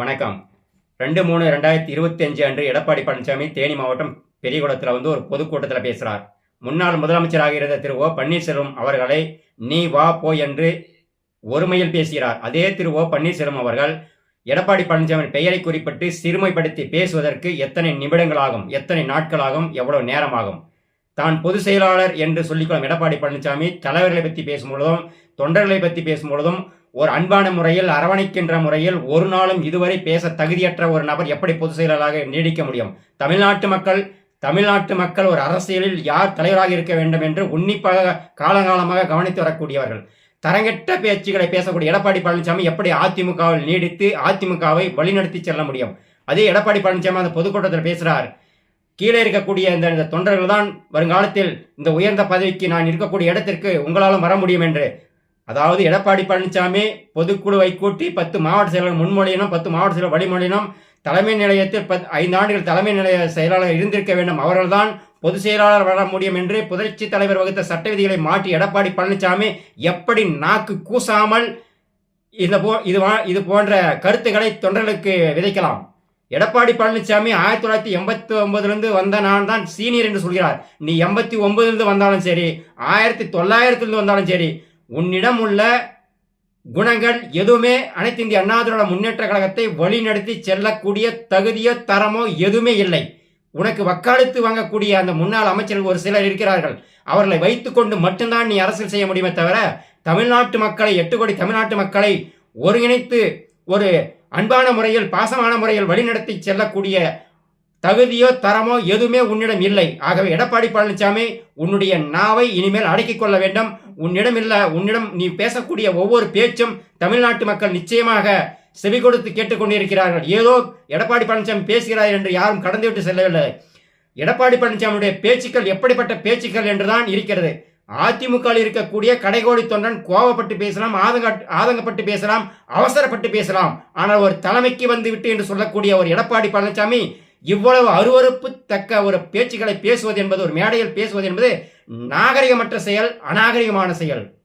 வணக்கம். ரெண்டு மூணு ரெண்டாயிரத்தி இருபத்தி அஞ்சு அன்று எடப்பாடி பழனிசாமி தேனி மாவட்டம் பெரியகுளத்தில் வந்து ஒரு பொதுக்கூட்டத்தில் பேசுகிறார் முன்னாள் முதலமைச்சராக இருந்த திரு ஓ பன்னீர்செல்வம் அவர்களை நீ வா போ என்று ஒருமையில் பேசுகிறார். அதே திரு ஓ பன்னீர்செல்வம் அவர்கள் எடப்பாடி பழனிசாமி பெயரை குறிப்பிட்டு சிறுமைப்படுத்தி பேசுவதற்கு எத்தனை நிமிடங்களாகும் எத்தனை நாட்களாகும் எவ்வளவு நேரமாகும்? தான் பொதுச் செயலாளர் என்று சொல்லிக்கொள்ளும் எடப்பாடி பழனிசாமி தலைவர்களை பற்றி பேசும்பொழுதும் தொண்டர்களை பற்றி பேசும்பொழுதும் ஒரு அன்பான முறையில் அரவணைக்கின்ற முறையில் ஒரு நாளும் இதுவரை பேச தகுதியற்ற ஒரு நபர் எப்படி பொதுச் செயலாளராக நீடிக்க முடியும்? தமிழ்நாட்டு மக்கள் தமிழ்நாட்டு மக்கள் ஒரு அரசியலில் யார் தலைவராக இருக்க வேண்டும் என்று உன்னிப்பாக காலங்காலமாக கவனித்து வரக்கூடியவர்கள். தரங்கெட்ட பேச்சுகளை பேசக்கூடிய எடப்பாடி பழனிசாமி எப்படி அதிமுகவில் நீடித்து அதிமுகவை வழிநடத்தி செல்ல முடியும்? அதே எடப்பாடி பழனிசாமி அந்த பொதுக்கூட்டத்தில் பேசுகிறார் கீழே இருக்கக்கூடிய இந்த இந்த தொண்டர்கள் தான் வருங்காலத்தில் இந்த உயர்ந்த பதவிக்கு நான் இருக்கக்கூடிய இடத்திற்கு உங்களாலும் வர முடியும் என்று. அதாவது எடப்பாடி பழனிசாமி பொதுக்குழுவை கூட்டி பத்து மாவட்ட செயலாளர் முன்மொழியினும் பத்து மாவட்ட செயலர் வழிமொழியினும் தலைமை நிலையத்தில் பத் ஐந்து ஆண்டுகள் தலைமை நிலைய செயலாளர் இருந்திருக்க வேண்டும். அவர்கள்தான் பொதுச் செயலாளர் வர முடியும் என்று புரட்சி தலைவர் வகுத்த சட்ட விதிகளை மாற்றி எடப்பாடி பழனிசாமி எப்படி நாக்கு கூசாமல் இந்த போ இது வா- இது போன்ற கருத்துக்களை தொண்டர்களுக்கு விதைக்கலாம். எடப்பாடி பழனிசாமி ஆயிரத்தி தொள்ளாயிரத்தி எண்பத்தி ஒன்பதுலேருந்து வந்த நான் தான் சீனியர் என்று சொல்கிறார். நீ எண்பத்தி ஒன்பதுலேருந்து வந்தாலும் சரி ஆயிரத்தி தொள்ளாயிரத்துலேருந்து வந்தாலும் சரி உன்னிடம் உள்ள குணங்கள் எதுவுமே அனைத்து இந்திய அண்ணா திராவிட முன்னேற்ற கழகத்தை வழிநடத்தி செல்லக்கூடிய தகுதியோ தரமோ எதுவுமே இல்லை. உனக்கு வக்காலத்து வாங்கக்கூடிய அந்த முன்னாள் அமைச்சர்கள் ஒரு சிலர் இருக்கிறார்கள். அவர்களை வைத்துக்கொண்டு மட்டும்தான் நீ அரசியல் செய்ய முடியுமே தவிர தமிழ்நாட்டு மக்களை எட்டு கோடி தமிழ்நாட்டு மக்களை ஒருங்கிணைத்து ஒரு அன்பான முறையில் பாசமான முறையில் வழிநடத்தி செல்லக்கூடிய தகுதியோ தரமோ எதுவுமே உன்னிடம் இல்லை. ஆகவே எடப்பாடி பழனிசாமி உன்னுடைய நாவை இனிமேல் அடக்கிக் கொள்ள வேண்டும். உன்னிடம் இல்ல உன்னிடம் நீ பேசக்கூடிய ஒவ்வொரு பேச்சும் தமிழ்நாட்டு மக்கள் நிச்சயமாக செவி கொடுத்து கேட்டுக்கொண்டிருக்கிறார்கள். ஏதோ எடப்பாடி பழனிசாமி பேசுகிறார் என்று யாரும் கடந்துவிட்டு செல்லவில்லை. எடப்பாடி பழனிசாமியுடைய பேச்சுக்கள் எப்படிப்பட்ட பேச்சுக்கள் என்றுதான் இருக்கிறது. அதிமுகவில் இருக்கக்கூடிய கடைகோடி தொண்டன் கோவப்பட்டு பேசலாம் ஆதங்க ஆதங்கப்பட்டு பேசலாம் அவசரப்பட்டு பேசலாம். ஆனால் ஒரு தலைமைக்கு வந்து விட்டு என்று சொல்லக்கூடிய ஒரு எடப்பாடி பழனிசாமி இவ்வளவு அருவருப்பு தக்க ஒரு பேச்சுக்களை பேசுவது என்பது ஒரு மேடையில் பேசுவது என்பது நாகரிகமற்ற செயல் அநாகரிகமான செயல்.